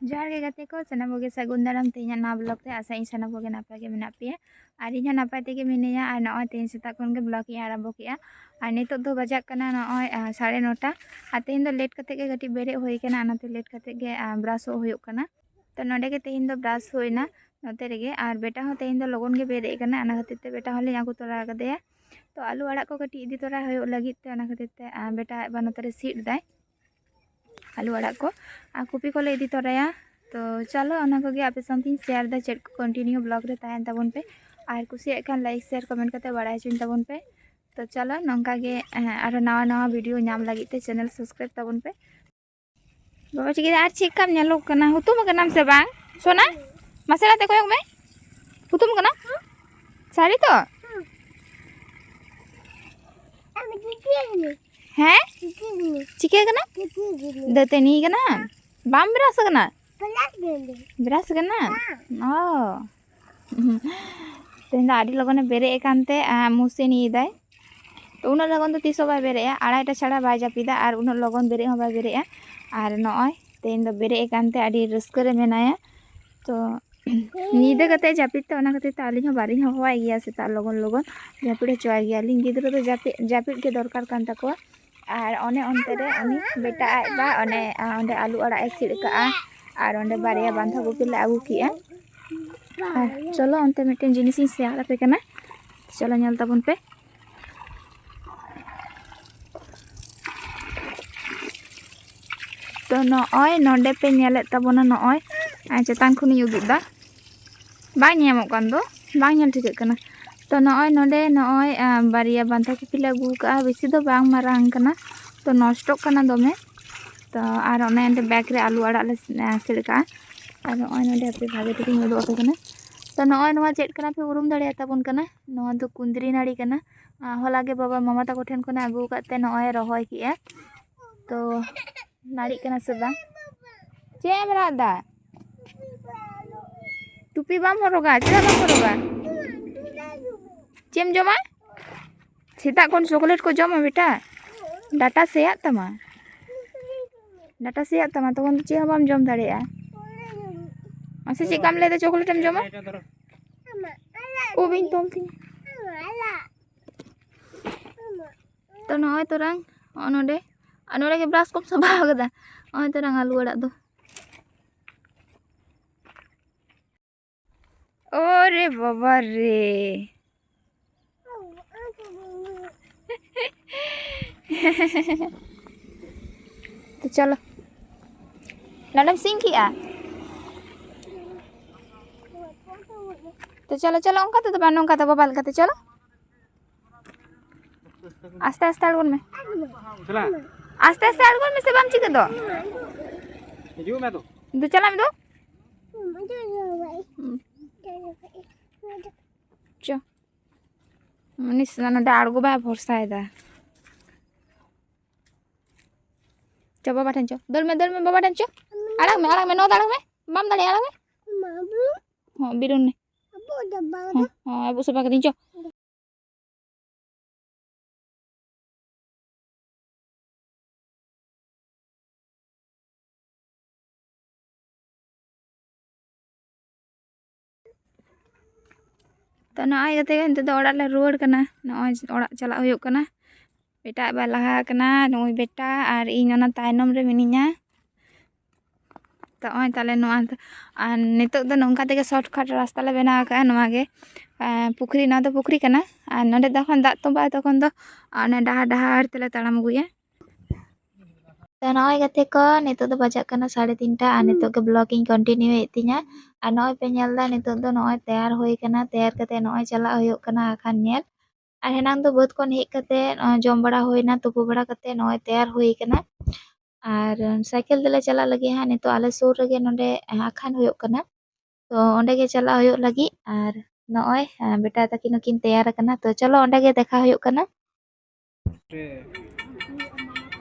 जहाँ गाते को सामने सगुन दाराम तेज ना ब्लग ते आशा सामने नपाय मे पे और इन नपाय मिना और नौ तेज सेता खन ब्लग आरंभ के नित बजाक साढ़े नौटा और तेहन लेट कटी बेरे होना लेट करते ब्रास होना तो नोगे तेहन ब्रास होना नतेगे और बेटा तेहन लगन के बेरे करना खातिर बेटा हमें आगू तोरा तो आलू आड़ को कटी इदी तोरा लगे बेटा नतरे सीट दाए ᱟᱹᱞᱩ ᱟᱲᱟᱜ ᱠᱚ ᱟᱨ ᱠᱚᱯᱤ ᱠᱚᱞᱮ ᱤᱫᱤ ᱛᱚᱨᱟᱭᱟ ᱛᱚ ᱪᱚᱞᱚ ᱚᱱᱟ ᱠᱚᱜᱮ ᱟᱯᱮ ᱥᱟᱶᱛᱮᱧ ᱥᱮᱭᱟᱨ ᱪᱮᱫ ᱠᱚ ᱠᱚᱱᱴᱤᱱᱤᱭᱩ ᱵᱞᱚᱜᱽ ᱨᱮ ᱛᱟᱦᱮᱱ ᱛᱟᱵᱚᱱ ᱯᱮ ᱟᱨ ᱠᱩᱥᱤᱭᱟᱜ ᱠᱷᱟᱱ ᱞᱟᱭᱤᱠ ᱥᱮᱭᱟᱨ ᱠᱚᱢᱮᱱᱴ ᱠᱟᱛᱮ ᱵᱟᱲᱟᱭ ᱦᱚᱪᱚᱧ ᱛᱟᱵᱚᱱ ᱯᱮ ᱛᱚ ᱪᱚᱞᱚ ᱱᱚᱝᱠᱟ ᱟᱨᱚ ᱱᱟᱣᱟ ᱱᱟᱣᱟ ᱵᱷᱤᱰᱤᱭᱳ ᱧᱟᱢ ᱞᱟᱹᱜᱤᱫ ᱛᱮ ᱪᱮᱱᱮᱞ ᱥᱟᱵᱥᱠᱨᱟᱭᱤᱵ ᱛᱟᱵᱚᱱ ᱯᱮ ᱵᱟᱵᱟ ᱪᱤᱠᱤ ᱟᱨ ᱪᱮᱫ ᱠᱟᱢ ᱧᱮᱞᱚᱜ ᱠᱟᱱᱟ ᱦᱩᱛᱩᱢ ᱟᱠᱟᱱᱟᱢ ᱥᱮ ᱵᱟᱝ ᱥᱳᱱᱟ ᱢᱟᱥᱮᱲᱟᱛᱮ ᱠᱚᱭᱚᱜ ᱢᱮ ᱦᱩᱛᱩᱢ ᱟᱠᱟᱱᱟ ᱥᱟᱹᱨᱤ ᱛᱚ हैं ठीक है ना देते नहीं है ना बाम बिरास करना बिरास करना ओ তেন আড়ি লগনে বেড়ে একান্তে মুসে নিয়ে দেয় তো উনার লগন তো তিসও বাই বেড়ে আড়াইটা ছাড়া বাই জাপিদা আর উনার লগন বেড়ে হো বাই বেড়ে আর নয় তেন দো বেড়ে একান্তে আড়ি রস্করে মেনায়া তো ᱧᱤᱫᱟᱹ ᱠᱟᱛᱮ ᱡᱟᱹᱯᱤᱫ ᱛᱮ ᱚᱱᱟ ᱠᱷᱟᱹᱛᱤᱨ ᱛᱮ ᱟᱹᱞᱤᱧ ᱦᱚᱸ ᱵᱟᱹᱞᱤᱧ ᱦᱚᱦᱚᱣᱟᱭ ᱜᱮᱭᱟ ᱥᱮᱛᱟᱜ ᱞᱚᱜᱚᱱ ᱞᱚᱜᱚᱱ ᱡᱟᱹᱯᱤᱫ ᱦᱚᱪᱚᱣᱟᱭ ᱜᱮᱭᱟᱞᱤᱧ ᱜᱤᱫᱽᱨᱟᱹ ᱫᱚ ᱡᱟᱹᱯᱤᱫ ᱡᱟᱹᱯᱤᱫ ᱜᱮ ᱫᱚᱨᱠᱟᱨ ᱠᱟᱱ ᱛᱟᱠᱚᱣᱟ ᱟᱨ ᱚᱱᱮ ᱚᱱᱛᱮ ᱨᱮ ᱩᱱᱤ ᱵᱮᱴᱟ ᱟᱡ ᱵᱟ ᱚᱱᱮ ᱚᱸᱰᱮ ᱟᱞᱩ ᱟᱲᱟᱜ ᱮ ᱥᱤᱫ ᱠᱟᱜᱼᱟ ᱟᱨ ᱚᱸᱰे ᱵᱟᱨᱭᱟ ᱵᱟᱸᱫᱷᱟ ᱠᱚᱯᱤ ᱞᱮ ᱟᱹᱜᱩ ᱠᱮᱜᱼᱟ ᱟᱨ ᱪᱚᱞᱚ ᱚᱱᱛᱮ ᱢᱤᱫᱴᱮᱱ ᱡᱤᱱᱤᱥᱤᱧ ᱥᱮᱭᱟᱨ ᱟᱯᱮ ᱠᱟᱱᱟ ᱪᱚᱞᱚ ᱧᱮᱞ ᱛᱟᱵᱚᱱ ᱯᱮ ᱛᱚ ᱱᱚᱜᱼᱚᱭ ᱱᱚᱰᱮ ᱯᱮ ᱧᱮᱞᱮᱫ ᱛᱟᱵᱚᱱᱟ ᱱᱚᱜᱼᱚᱭ ᱪᱮᱛᱟᱱ ᱠᱷᱚᱱᱤᱧ ᱩᱫᱩᱜ ᱫᱟ ᱵᱟᱝ ᱧᱟᱢᱚᱜ ᱠᱟᱱ ᱫᱚ ᱵᱟᱝ ᱧᱮᱞ ᱴᱷᱤᱠᱟᱹᱜ ᱠᱟᱱᱟ ᱛᱚ ᱱᱚᱜᱼᱚᱭ ᱱᱚᱰᱮ ᱱᱚᱜᱼᱚᱭ ᱵᱟᱨᱭᱟ ᱵᱟᱸᱫᱷᱟ ᱠᱚᱯᱤ ᱞᱮ ᱟᱹᱜᱩ ᱟᱠᱟᱫᱼᱟ ᱵᱮᱥᱤ ᱫᱚ ᱵᱟᱝ ᱢᱟᱨᱟᱝ ᱠᱟᱱᱟ ᱛᱚ ᱱᱚᱥᱴᱚᱜ ᱠᱟᱱᱟ ᱫᱚᱢᱮ ᱛᱚ ᱟᱨ ᱚᱱᱮ ᱚᱸᱰᱮ ᱵᱮᱜᱽ ᱨᱮ ᱟᱹᱞᱩ ᱟᱲᱟᱜ ᱞᱮ ᱥᱮᱴ ᱠᱟᱜᱼᱟ ᱟᱨ ᱱᱚᱜᱼᱚᱭ ᱱᱚᱸᱰᱮ ᱟᱯᱮ ᱵᱷᱟᱜᱮ ᱴᱷᱤᱠᱤᱧ ᱩᱫᱩᱜ ᱟᱯᱮ ᱠᱟᱱᱟ ᱛᱚ ᱱᱚᱜᱼᱚᱭ ᱱᱚᱣᱟ ᱪᱮᱫ ᱠᱟᱱᱟ ᱯᱮ ᱩᱨᱩᱢ ᱫᱟᱲᱮᱭᱟᱜ ᱛᱟᱵᱚᱱ ᱠᱟᱱᱟ ᱱᱚᱣᱟ ᱫᱚ ᱠᱩᱸᱫᱽᱨᱤ ᱱᱟᱹᱲᱤ ᱠᱟᱱᱟ ᱦᱚᱞᱟ ᱜᱮ ᱵᱟᱵᱟ ᱢᱟᱢᱟ ᱛᱟᱠᱚ ᱴᱷᱮᱱ ᱠᱷᱚᱱ ᱟᱹᱜᱩ ᱟᱠᱟᱫ ᱛᱮ ᱱᱚᱜᱼᱚᱭ ᱨᱚᱦᱚᱭ ᱠᱮᱜᱼᱟ ᱛᱚ ᱱᱟᱹᱲᱤᱜ ᱠᱟᱱᱟ ᱥᱮ ᱵᱟᱝ ᱪᱮᱫ ᱮᱢ ᱨᱟᱜ ᱮᱫᱟ ᱴᱩᱯᱤ ᱵᱟᱢ ᱦᱚᱨᱚᱜᱟ ᱪᱮᱫᱟᱜ ᱵᱟᱢ ᱦᱚᱨᱚᱜᱟ ᱪᱮᱫ ᱮᱢ ᱡᱚᱢᱟ ᱥᱮᱛᱟᱜ ᱠᱷᱚᱱ ᱪᱚᱠᱞᱮᱴ ᱠᱚ ᱡᱚᱢᱟ ᱵᱮᱴᱟ ᱰᱟᱴᱟ ᱥᱮᱭᱟᱜ ᱛᱟᱢᱟ ᱰᱟᱴᱟ ᱥᱮᱭᱟᱜ ᱛᱟᱢᱟ ᱛᱚᱠᱷᱚᱱ ᱫᱚ ᱪᱮᱫ ᱦᱚᱸ ᱵᱟᱢ ᱡᱚᱢ ᱫᱟᱲᱮᱭᱟᱜᱼᱟ ᱢᱟᱥᱮ ᱪᱮᱫ ᱠᱟᱢ ᱞᱟᱹᱭᱫᱟ ᱪᱚᱠᱞᱮᱴ ᱮᱢ ᱡᱚᱢᱟ ᱩᱵᱤᱧ ᱛᱚᱞ ᱛᱤᱧᱟ ᱛᱚ ᱱᱚᱜᱼᱚᱭ ᱛᱚᱨᱟᱝ ᱱᱚᱜᱼᱚ ᱱᱚᱰᱮ ᱟᱨ ᱱᱚᱰᱮ ᱜᱮ ᱵᱨᱟᱥ ᱠᱚᱢ ᱥᱟᱵᱟᱣ ᱠᱟᱫᱟ ᱱᱚᱜᱼᱚᱭ ᱛᱚᱨᱟᱝ ᱟᱞᱩ ᱟᱲᱟᱜ ᱫᱚ ᱳ ᱨᱮ ᱵᱟᱵᱟ ᱨᱮ তো চলো। ম্যাডাম সিং কি আ তো চলো চলো অঙ্কাতে তো বানো অঙ্কাতে বাবা অঙ্কাতে চলো। আস্তে আস্তে আড়গোন মে আস্তে আস্তে আড়গোন মে সেবাম চিকে দো জিও মে দো দু চলো আমি দো। চো। মনিস আড়গো বা ভরসা আইদা ચો બાબા ઠાન ચો દોલમે દોલમે બાબા ઠાન ચો આળાક મે આળાક મે નો દાળાક મે બામ દાળે આળાક મે હા બિરુન ને હા આબુ સભા કરી ચો ᱛᱚ ᱱᱚᱜᱼᱚᱭ ᱡᱟᱛᱮ ᱱᱤᱛᱚᱜ ᱫᱚ ᱚᱲᱟᱜ ᱞᱮ ᱨᱩᱣᱟᱹᱲ ᱠᱟᱱᱟ ᱱᱚᱜᱼᱚᱭ ᱚᱲᱟᱜ ᱪᱟᱞᱟᱜ ᱦᱩᱭᱩᱜ ᱠᱟᱱᱟ beta balaha kena nui beta ar inona tainom re mininya toh tale noa an nito to nongka tege shortcut rasta le bena ka noa ge pukri na to pukri kena an nonde dakhon dak to ba tokon to an daha daha ar tele talam guye dan oi gate ko nito to bajak kena sare tinta an nito ke blocking continue etinya an oi penyal da nito to noi tayar hoi kena tayar kate noi jala hoyuk kena akan nyel ᱟᱨ ᱦᱮᱱᱟᱝ ᱫᱚ ᱵᱟᱹᱫᱽ ᱠᱷᱚᱱ ᱦᱮᱡ ᱠᱟᱛᱮᱫ ᱡᱚᱢ ᱵᱟᱲᱟ ᱦᱩᱭᱱᱟ ᱛᱩᱯᱩ ᱵᱟᱲᱟ ᱠᱟᱛᱮᱫ ᱱᱚᱜᱼᱚᱭ ᱛᱮᱭᱟᱨ ᱦᱩᱭ ᱠᱟᱱᱟ ᱟᱨ ᱥᱟᱭᱠᱮᱞ ᱛᱮᱞᱮ ᱪᱟᱞᱟᱜ ᱞᱟᱹᱜᱤᱫ ᱦᱟᱸᱜ ᱱᱤᱛᱚᱜ ᱟᱞᱮ ᱥᱩᱨ ᱨᱮᱜᱮ ᱱᱚᱰᱮ ᱟᱠᱷᱟᱱ ᱦᱩᱭᱩᱜ ᱠᱟᱱᱟ ᱛᱚ ᱚᱸᱰᱮ ᱜᱮ ᱪᱟᱞᱟᱜ ᱦᱩᱭᱩᱜ ᱞᱟᱹᱜᱤᱫ ᱟᱨ ᱱᱚᱜᱼᱚᱭ ᱵᱮᱴᱟ ᱛᱟᱹᱠᱤᱱ ᱦᱚᱸᱠᱤᱱ ᱛᱮᱭᱟᱨ ᱟᱠᱟᱱᱟ ᱛᱚ ᱪᱚᱞᱚ ᱚᱸᱰᱮ ᱜᱮ ᱫᱮᱠᱷᱟ ᱦᱩᱭᱩᱜ ᱠᱟᱱᱟ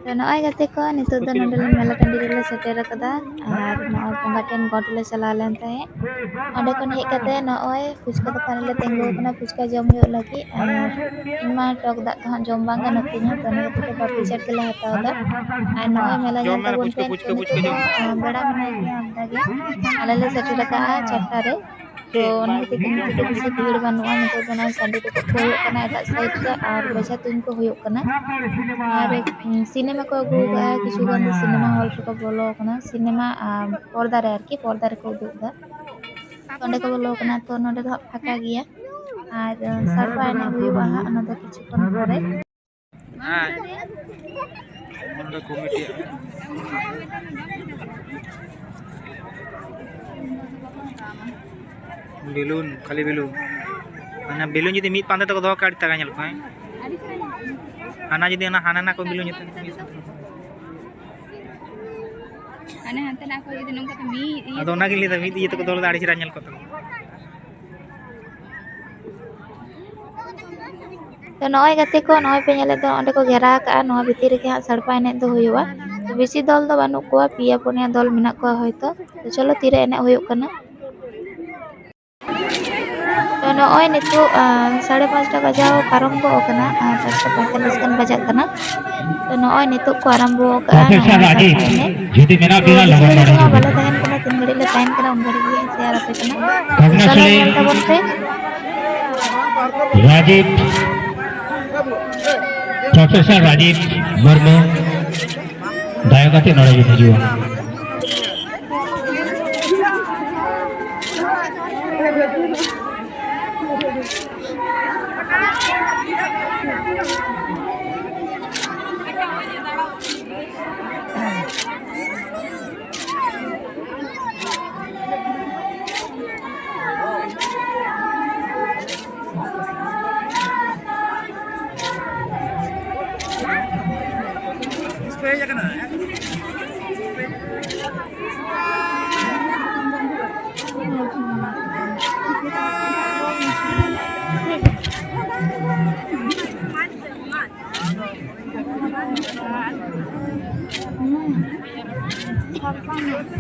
ᱛᱚ ᱱᱚᱜᱼᱚᱭ ᱜᱟᱛᱮ ᱠᱚ ᱱᱤᱛᱚᱜ ᱫᱚ ᱱᱚᱰᱮ ᱢᱮᱞᱟ ᱴᱟᱺᱰᱤ ᱨᱮᱞᱮ ᱥᱮᱴᱮᱨ ᱟᱠᱟᱫᱟ ᱟᱨ ᱱᱚᱜᱼᱚᱭ ᱵᱚᱸᱜᱟ ᱴᱷᱮᱱ ᱜᱚᱴ ᱞᱮ ᱪᱟᱞᱟᱣ ᱞᱮᱱ ᱛᱟᱦᱮᱸᱫ ᱚᱸᱰᱮ ᱠᱷᱚᱱ ᱦᱮᱡ ᱠᱟᱛᱮᱫ ᱱᱚᱜᱼᱚᱭ ᱯᱷᱩᱪᱠᱟ ᱫᱚᱠᱟᱱ ᱨᱮᱞᱮ ᱛᱤᱸᱜᱩ ᱟᱠᱟᱱᱟ ᱯᱷᱩᱪᱠᱟ ᱡᱚᱢ ᱦᱩᱭᱩᱜ ᱞᱟᱹᱜᱤᱫ ᱟᱨ ᱤᱧᱢᱟ ᱴᱚᱠ ᱫᱟᱜ ᱫᱚ ᱦᱟᱸᱜ ᱡᱚᱢ ᱵᱟᱝ ᱜᱟᱱᱚᱜ ᱛᱤᱧᱟᱹ ᱛᱚ ᱱᱤᱭᱟᱹ ᱛᱮᱜᱮ ᱵᱟᱯᱤ ᱪᱟᱴ ᱜᱮᱞᱮ ᱦᱟᱛᱟᱣᱫᱟ ᱟᱨ ᱱᱚᱜᱼᱚᱭ ᱢᱮᱞᱟ ᱧᱮᱞ ᱛᱟᱵᱚᱱ ᱯᱮ ᱱᱤᱛᱚᱜ ᱫᱚ ᱵᱮᱲᱟ ᱢᱮᱱᱟᱭ ᱜᱮᱭᱟ ᱟᱢᱫᱟ ᱜᱮ ᱟᱞᱮ ᱞᱮ ᱥᱮᱴᱮᱨ ᱟᱠᱟᱜᱼᱟ ᱪᱟᱨᱴᱟ ᱨᱮ ᱛᱚ ᱚᱱᱟ ᱠᱷᱟᱹᱛᱤᱨ ᱛᱮ ᱱᱤᱛᱚᱜ ᱵᱷᱤᱲ ᱵᱟᱹᱱᱩᱜᱼᱟ ᱱᱤᱛᱚᱜ ᱫᱚ ᱱᱚᱜᱼᱚᱭ ᱥᱟᱰᱮ ᱦᱩᱭᱩᱜ ᱠᱟᱱᱟ ᱮᱴᱟᱜ ᱥᱟᱭᱤᱰ ᱨᱮ ᱟᱨ ᱵᱚᱡᱷᱟ ᱛᱩᱧ ᱠᱚ ᱦᱩᱭᱩᱜ ᱠᱟᱱᱟ ᱟᱨ ᱥᱤᱱᱮᱢᱟ ᱠᱚ ᱟᱹᱜᱩ ᱟᱠᱟᱫᱼᱟ ᱠᱤᱪᱷᱩ ᱜᱟᱱ ᱥᱤᱱᱮᱢᱟ ᱦᱚᱞ ᱨᱮᱠᱚ ᱵᱚᱞᱚ ᱟᱠᱟᱱᱟ ᱥᱤᱱᱮᱢᱟ ᱯᱚᱨᱫᱟ ᱨᱮ ᱟᱨᱠᱤ ᱯᱚᱨᱫᱟ ᱨᱮᱠᱚ ᱩᱫᱩᱜ ᱚᱸᱰᱮ ᱠᱚ ᱵᱚᱞᱚ ᱟᱠᱟᱱᱟ ᱛᱚ ᱱᱚᱸᱰᱮ ᱫᱚ ᱦᱟᱸᱜ ᱜᱮᱭᱟ ᱟᱨ ᱥᱟᱲᱯᱟ ᱮᱱᱮᱡ ᱦᱩᱭᱩᱜᱼᱟ ᱚᱱᱟ ᱫᱚ ᱠᱤᱪᱷᱩ ᱠᱷᱚᱱ ᱯᱚᱨᱮ বেলুন খালি বেলুন মানে বেলুন যদি মিদ পান্তে তো দহ কাটি টাকা ᱧᱮᱞ ᱠᱚ ᱦᱟᱱᱟ ᱡᱩᱫᱤ ᱚᱱᱟ ᱦᱟᱱᱟ ᱱᱟ ᱠᱚ ᱵᱮᱞᱩᱱ ᱡᱚᱛᱚ ᱦᱟᱱᱮ ᱦᱟᱱᱛᱮ ᱱᱟᱜ ᱠᱚ ᱡᱩᱫᱤ ᱱᱚᱝᱠᱟ ᱢᱤᱫ ᱟᱫᱚ ᱚᱱᱟᱜᱤᱧ ᱞᱟᱹᱭᱫᱟ ᱢᱤᱫ ᱤᱭᱟᱹ ᱛᱮᱠᱚ ᱫᱚᱦᱚ ᱞᱮᱫᱟ ᱟᱹᱰᱤ ᱪᱮᱦᱨᱟ ᱧᱮᱞ ᱠᱚ ᱛᱟᱠᱚ ᱛᱚ ᱱᱚᱜᱼᱚᱭ ᱜᱟᱛᱮ ᱠᱚ ᱱᱚᱜᱼᱚᱭ ᱯᱮ ᱧᱮᱞᱮᱫ ᱫᱚ ᱚᱸᱰᱮ ᱠᱚ ᱜᱷᱮᱨᱟᱣ ᱠᱟᱜᱼᱟ ᱱᱚᱣᱟ ᱵᱷᱤᱛᱤᱨ ᱨᱮᱜᱮ ᱦᱟᱸᱜ ᱥᱟᱲᱯᱟ ᱮᱱᱮᱡ ᱫᱚ ᱦᱩᱭᱩᱜᱼᱟ ᱛᱚ ᱵᱮᱥᱤ ᱫᱚᱞ ᱫᱚ ᱵᱟᱹᱱᱩᱜ ᱠᱚᱣᱟ ᱯᱮᱭᱟ ᱯᱩᱱᱭᱟ ᱫᱚᱞ ᱢᱮᱱᱟᱜ ᱠᱚᱣᱟ ᱦᱚᱭᱛᱚ ᱛᱚ ᱪᱚᱞᱚ ᱛᱤᱨᱮ ᱮᱱᱮᱡ ᱦᱩᱭᱩᱜ ᱠᱟᱱᱟ Profesor Rajib Murmu, dayakati nolak itu juga.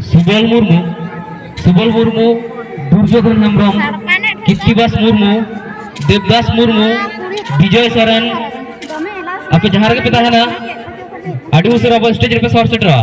Subal Murmu Subal Murmu Duryodhan Hembram Krittibas Murmu Devdas Murmu বিজয় সরেন ᱟᱯᱮ ᱡᱟᱦᱟᱸ ᱨᱮᱜᱮ ᱯᱮ ᱛᱟᱦᱮᱱᱟ ᱟᱹᱰᱤ ᱩᱥᱟᱹᱨᱟ ᱟᱵᱚ ᱥᱴᱮᱡ ᱨᱮᱯᱮ ᱥᱚᱦᱚᱨ ᱥᱮᱴᱮᱨᱚᱜᱼᱟ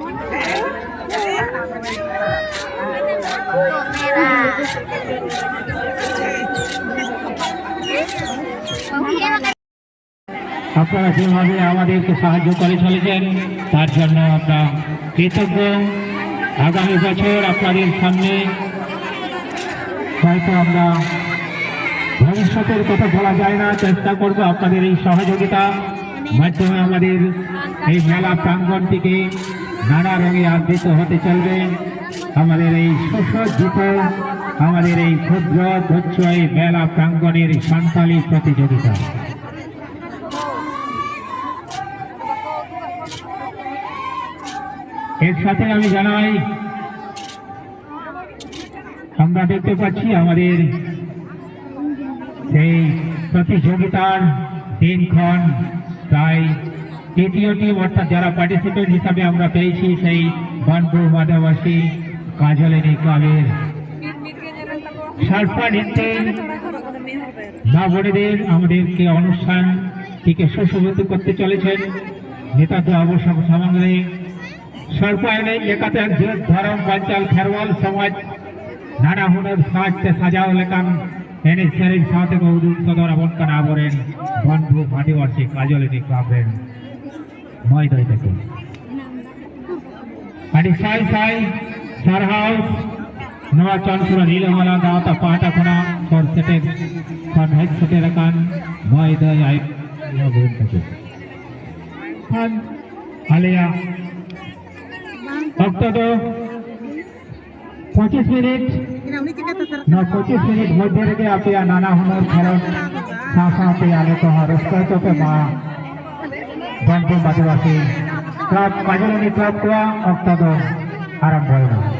আপনারা যেভাবে আমাদেরকে সাহায্য করে চলেছেন, তার জন্য আমরা কৃতজ্ঞ। আগামী বছর আপনাদের সামনে হয়তো আমরা ভবিষ্যতের কথা বলা যায় না, চেষ্টা করব আপনাদের এই সহযোগিতা মাধ্যমে আমাদের এই মেলা প্রাঙ্গণটিকে নানা রঙে আবৃত হতে চলবে। আমাদের এই সুসজ্জিত আমাদের এই ক্ষুদ্র ধৈর্য এই মেলা প্রাঙ্গণের সান্তালি প্রতিযোগিতা। এর সাথে আমি জানাই, আমরা দেখতে পাচ্ছি আমাদের সেই প্রতিযোগিতার দিনক্ষণ প্রায় তৃতীয় টিম, অর্থাৎ যারা পার্টিসিপেন্ট হিসাবে আমরা পেয়েছি সেই বানপুর মাদাবাসী কাজলিনী ক্লাবের সার্ফা নৃত্যে মা বোনেদের আমাদেরকে অনুষ্ঠান থেকে সুশোভিত করতে চলেছেন। নেতা তো আবশ্যক সামগ্রী সরকারে একাতে ধরম পঞ্চাল খেরওয়াল সমাজ, নানা হুনর সাজতে সাজাও লেখান। એને શરીર સાથે બહુ દૂર સદોરા વંકન આવરેન બંધુ ફાટી વર્ષે કાજોલીની કાબરેન મય દઈ તકે અને સાઈ સાઈ নওয়া চাঁদপুরা নীলমালা দাঁত পাটাখোনা ফরসেটের ফরহেড সেটের কান ময়দায় আই খান আলিয়া অন্তত পঁচিশ মিনিট না পঁচিশ মিনিট মধ্যে রেখে আপনি নানা হুনর খেলন সাথে আলোক হওয়ার উৎসাহিতকে মা বন্ধু বাদবাসী ক্লাব কাজলানি ক্লাব কোয়া অক্টাদশ আরম্ভ হয় না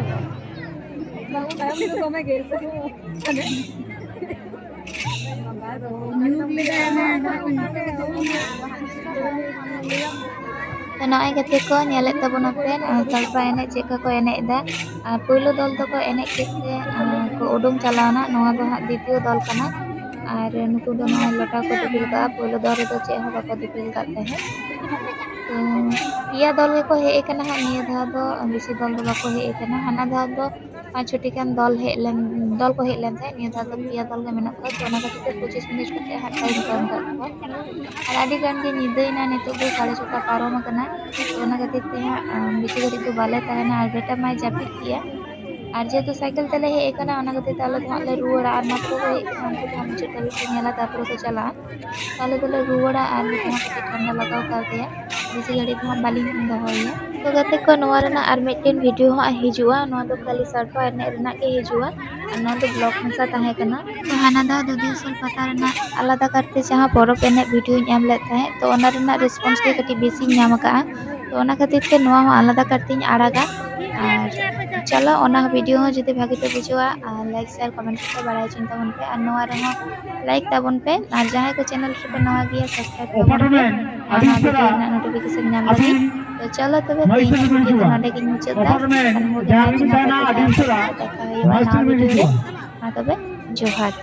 ᱛᱚ ᱱᱚᱜᱼᱚᱭ ᱜᱟᱛᱮ ᱠᱚ ᱧᱮᱞᱮᱫ ᱛᱟᱵᱚᱱᱟᱯᱮ ᱥᱟᱲᱯᱟ ᱮᱱᱮᱡ ᱪᱮᱫ ᱞᱮᱠᱟ ᱠᱚ ᱮᱱᱮᱡ ᱮᱫᱟ ᱟᱨ ᱯᱳᱭᱞᱳ ᱫᱚᱞ ᱫᱚᱠᱚ ᱮᱱᱮᱡ ᱠᱮᱫ ᱛᱮ ᱟᱨ ᱠᱚ ᱩᱰᱩᱝ ᱪᱟᱞᱟᱣᱱᱟ ᱱᱚᱣᱟ ᱫᱚ ᱦᱟᱸᱜ ᱫᱤᱛᱤᱭᱚ ᱫᱚᱞ ᱠᱟᱱᱟ ᱟᱨ ᱱᱩᱠᱩ ᱫᱚ ᱱᱚᱜᱼᱚᱭ ᱞᱚᱴᱟ ᱠᱚ ᱫᱤᱯᱤᱞ ᱠᱟᱜᱼᱟ ᱯᱳᱭᱞᱳ ᱫᱚᱞ ᱨᱮᱫᱚ ᱪᱮᱫ ᱦᱚᱸ ᱵᱟᱠᱚ ᱫᱤᱯᱤᱞ ᱠᱟᱜ ᱛᱟᱦᱮᱸᱫ ᱛᱚ ᱯᱮᱭᱟ ᱫᱚᱞ ᱜᱮᱠᱚ ᱦᱮᱡ ᱟᱠᱟᱱᱟ ᱦᱟᱸᱜ ᱱᱤᱭᱟᱹ ᱫᱷᱟᱣ ᱫᱚ ᱵᱮᱥᱤ ᱫᱚᱞ ᱫᱚ ᱵᱟᱠᱚ ᱦᱮᱡ ᱟᱠᱟᱱᱟ ᱦᱟᱱᱟ ᱫᱷᱟᱣ ᱫᱚ ᱯᱟᱸᱪ ᱪᱷᱚᱴᱤ ᱜᱟᱱ ᱫᱚᱞ ᱦᱮᱡ ᱞᱮᱱ ᱫᱚᱞ ᱠᱚ ᱦᱮᱡ ᱞᱮᱱ ᱛᱟᱦᱮᱸᱫ ᱱᱤᱭᱟᱹ ᱫᱷᱟᱣ ᱫᱚ ᱯᱮᱭᱟ ᱫᱚᱞ ᱜᱮ ᱢᱮᱱᱟᱜ ᱠᱚᱣᱟ ᱛᱚ ᱚᱱᱟ ᱠᱷᱟᱹᱛᱤᱨ ᱛᱮ ᱯᱚᱸᱪᱤᱥ ᱢᱤᱱᱤᱴ ᱠᱟᱛᱮ ᱦᱟᱸᱜ ᱴᱟᱭᱤᱢ ᱠᱚ ᱮᱢ ᱠᱟᱜ ᱠᱚᱣᱟ ᱟᱨ ᱟᱹᱰᱤ ᱜᱟᱱ ᱜᱮ ᱧᱤᱫᱟᱹᱭᱮᱱᱟ ᱱᱤᱛᱚᱜ ᱫᱚ ᱥᱟᱲᱮ ᱪᱷᱚᱴᱟ ᱯᱟᱨᱚᱢ ᱟᱠᱟᱱᱟ ᱛᱚ ᱚᱱᱟ ᱠᱷᱟᱹᱛᱤᱨ ᱛᱮ ᱦᱟᱸᱜ ᱵᱮᱥᱤ ᱜᱷᱟᱹᱲᱤᱡ ᱫᱚ ᱵᱟᱞᱮ ᱛᱟᱦᱮᱱᱟ ᱟᱨ ᱵᱮᱴᱟ ᱢᱟᱭ ᱡᱟᱹᱯᱤᱫ ᱠᱮᱜᱼᱟ ᱟᱨ ᱡᱮᱦᱮᱛᱩ ᱥᱟᱭᱠᱮᱞ ᱛᱮᱞᱮ ᱦᱮᱡ ᱟᱠᱟᱱᱟ ᱚᱱᱟ ᱠᱷᱟᱹᱛᱤᱨ ᱛᱮ ᱟᱞᱮ ᱫᱚ ᱦᱟᱸᱜ ᱞᱮ ᱨᱩᱣᱟᱹᱲᱟ ᱟᱨ ᱢᱟᱛᱨᱚ ᱠᱚ ᱦᱮᱡ ᱟᱠᱟᱱᱟ ᱩᱱᱠᱩ ᱫᱚ ᱦᱟᱸᱜ ᱢᱩᱪᱟᱹᱫ ᱫᱷᱟᱹᱵᱤᱡ ᱠᱚ ᱧᱮᱞᱟ ᱛᱟᱨᱯᱚᱨᱮ ᱠᱚ ᱪᱟᱞᱟᱜᱼᱟ ᱛᱚ ᱟᱞᱮ ᱫᱚᱞᱮ ᱨᱩᱣᱟᱹᱲᱟ ᱟᱨ ᱱᱩᱠᱩ ᱦᱚᱸ ᱠᱟᱹᱴᱤᱡ ᱴᱷᱟᱱᱰᱟ ᱞᱟᱜᱟᱣ ᱠᱟᱣᱫᱮᱭᱟ ᱵᱮᱥᱤ ᱜᱷᱟᱹᱲᱤᱡ ᱫᱚ ᱦᱟᱸᱜ ᱵᱟᱹᱞᱤᱧ ᱫᱚᱦᱚᱭᱮᱭᱟ ᱛᱚ ᱜᱟᱛᱮ ᱠᱚ ᱱᱚᱣᱟ ᱨᱮᱱᱟᱜ ᱟᱨ ᱢᱤᱫᱴᱮᱱ ᱵᱷᱤᱰᱤᱭᱳ ᱦᱟᱸᱜ ᱦᱤᱡᱩᱜᱼᱟ ᱱᱚᱣᱟ ᱫᱚ ᱠᱷᱟᱹᱞᱤ ᱥᱟᱲᱯᱟ ᱮᱱᱮᱡ ᱨᱮᱱᱟᱜ ᱜᱮ ᱦᱤᱡᱩᱜᱼᱟ ᱟᱨ ᱱᱚᱣᱟ ᱫᱚ ᱵᱞᱚᱜ ᱢᱮᱥᱟ ᱛᱟᱦᱮᱸ ᱠᱟᱱᱟ ᱛᱚ ᱦᱟᱱᱟ ᱫᱷᱟᱣ ᱫᱩᱫᱤᱭᱟᱹᱥᱚᱞ ᱯᱟᱛᱟ ᱨᱮᱱᱟᱜ ᱟᱞᱟᱫᱟ ᱠᱟᱨᱛᱮ ᱡᱟᱦᱟᱸ ᱯᱚᱨᱚᱵᱽ ᱮᱱᱮᱡ ᱵᱷᱤᱰᱤᱭᱳᱧ ᱮᱢ ᱞᱮᱫ ᱛᱟᱦᱮᱸᱫ ᱛᱚ ᱚᱱᱟ ᱨᱮᱱᱟᱜ ᱨᱮᱥᱯᱚᱱᱥ ᱜᱮ ᱠᱟᱹᱴᱤᱡ ᱵᱮᱥᱤᱧ ᱧᱟᱢ ᱟᱠᱟᱜᱼᱟ ᱛᱚ ᱚᱱᱟ ᱠᱷᱟᱹᱛᱤᱨ ᱛᱮ ᱱᱚᱣᱟ ᱦᱚᱸ ᱟᱞᱟᱫᱟ ᱠᱟᱨᱛᱮᱧ ᱟᱲᱟᱜᱟ আর ᱪᱚᱞᱚ ᱚᱱᱟ ᱵᱷᱤᱰᱤᱭᱳ ᱦᱚᱸ ᱡᱩᱫᱤ ᱵᱷᱟᱜᱮ ᱯᱮ ᱵᱩᱡᱷᱟᱹᱣᱟ ᱟᱨ ᱞᱟᱭᱤᱠ ᱥᱮᱭᱟᱨ ᱠᱚᱢᱮᱱᱴ ᱠᱟᱛᱮ ᱵᱟᱲᱟᱭ ᱦᱚᱪᱚᱧ ᱛᱟᱵᱚᱱ ᱯᱮ ᱟᱨ ᱱᱚᱣᱟ ᱨᱮᱦᱚᱸ ᱞᱟᱭᱤᱠ ᱛᱟᱵᱚᱱ ᱯᱮ ᱟᱨ ᱡᱟᱦᱟᱸᱭ ᱠᱚ ᱪᱮᱱᱮᱞ ᱨᱮᱯᱮ ᱱᱚᱣᱟ ᱜᱮᱭᱟ ᱥᱟᱵᱥᱠᱨᱟᱭᱤᱵ ᱛᱟᱵᱚᱱ ᱱᱚᱣᱟ ᱵᱷᱤᱰᱤᱭᱳ ᱧᱟᱢ ᱞᱟᱹᱜᱤᱫ ᱪᱚᱞᱚ ᱛᱚᱵᱮ ᱛᱮᱦᱮᱧ ᱵᱷᱤᱰᱤᱭᱳ ᱜᱤᱧ ᱢᱩᱪᱟᱹᱫᱟ ᱮᱱᱠᱷᱟᱱ ᱵᱷᱤᱰᱤᱭᱳ ᱢᱟ ᱛᱚᱵᱮ ᱡᱚᱦᱟᱨ